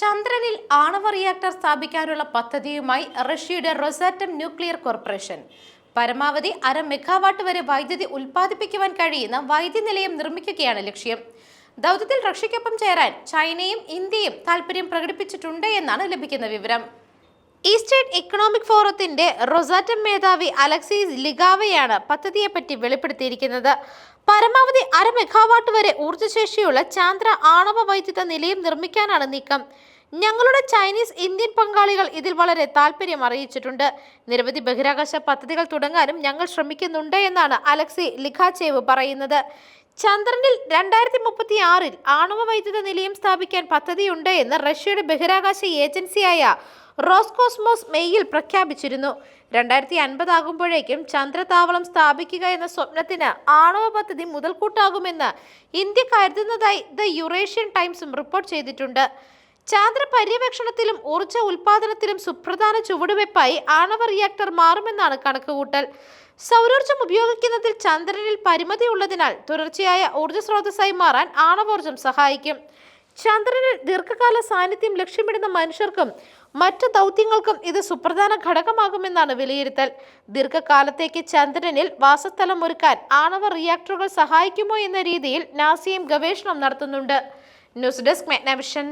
ചന്ദ്രനിൽ ആണവ റിയാക്ടർ സ്ഥാപിക്കാനുള്ള പദ്ധതിയുമായി റഷ്യയുടെ റൊസാറ്റം ന്യൂക്ലിയർ കോർപ്പറേഷൻ. പരമാവധി അര മെഗാവാട്ട് വരെ വൈദ്യുതി ഉൽപ്പാദിപ്പിക്കുവാൻ കഴിയുന്ന വൈദ്യുതി നിലയം നിർമ്മിക്കുകയാണ് ലക്ഷ്യം. ദൗത്യത്തിൽ റഷ്യയ്ക്കൊപ്പം ചേരാൻ ചൈനയും ഇന്ത്യയും താൽപര്യം പ്രകടിപ്പിച്ചിട്ടുണ്ട് എന്നാണ് ലഭിക്കുന്ന വിവരം. ഈസ്റ്റേൺ ഇക്കണോമിക് ഫോറത്തിന്റെ റൊസാറ്റം മേധാവി അലക്സീസ് ലിഗാവയാണ് പദ്ധതിയെപ്പറ്റി വെളിപ്പെടുത്തിയിരിക്കുന്നത്. പരമാവധി അര മെഗാവാട്ട് വരെ ഊർജശേഷിയുള്ള ചാന്ദ്ര ആണവ വൈദ്യുത നിലയം നിർമ്മിക്കാനാണ് നീക്കം. ഞങ്ങളുടെ ചൈനീസ് ഇന്ത്യൻ പങ്കാളികൾ ഇതിൽ വളരെ താല്പര്യം അറിയിച്ചിട്ടുണ്ട്. നിരവധി ബഹിരാകാശ പദ്ധതികൾ തുടങ്ങാനും ഞങ്ങൾ ശ്രമിക്കുന്നുണ്ട് എന്നാണ് അലക്സി ലിഖാചേവ് പറയുന്നത്. ചന്ദ്രനിൽ രണ്ടായിരത്തി മുപ്പത്തി ആറിൽ ആണവ വൈദ്യുത നിലയം സ്ഥാപിക്കാൻ പദ്ധതിയുണ്ട് എന്ന് റഷ്യയുടെ ബഹിരാകാശ ഏജൻസിയായ റോസ്കോസ്മോസ് മെയ്യിൽ പ്രഖ്യാപിച്ചിരുന്നു. രണ്ടായിരത്തി അൻപതാകുമ്പോഴേക്കും ചന്ദ്രതാവളം സ്ഥാപിക്കുക എന്ന സ്വപ്നത്തിന് ആണവ പദ്ധതി മുതൽക്കൂട്ടാകുമെന്ന് ഇന്ത്യ കരുതുന്നതായി ദ യുറേഷ്യൻ ടൈംസും റിപ്പോർട്ട് ചെയ്തിട്ടുണ്ട്. ചാന്ദ്ര പര്യവേക്ഷണത്തിലും ഊർജ ഉൽപാദനത്തിലും സുപ്രധാന ചുവടുവെപ്പായി ആണവ റിയാക്ടർ മാറുമെന്നാണ് കണക്കുകൂട്ടൽ. സൗരോർജം ഉപയോഗിക്കുന്നതിൽ ചന്ദ്രനിൽ പരിമിതി ഉള്ളതിനാൽ തുടർച്ചയായ ഊർജ സ്രോതസ്സായി മാറാൻ ആണവോർജം സഹായിക്കും. ചന്ദ്രനിൽ ദീർഘകാല സാന്നിധ്യം ലക്ഷ്യമിടുന്ന മനുഷ്യർക്കും മറ്റ് ദൗത്യങ്ങൾക്കും ഇത് സുപ്രധാന ഘടകമാകുമെന്നാണ് വിലയിരുത്തൽ. ദീർഘകാലത്തേക്ക് ചന്ദ്രനിൽ വാസസ്ഥലം ഒരുക്കാൻ ആണവ റിയാക്ടറുകൾ സഹായിക്കുമോ എന്ന രീതിയിൽ നാസിയും ഗവേഷണം നടത്തുന്നുണ്ട്. News desk മെഗ്നവിഷൻ.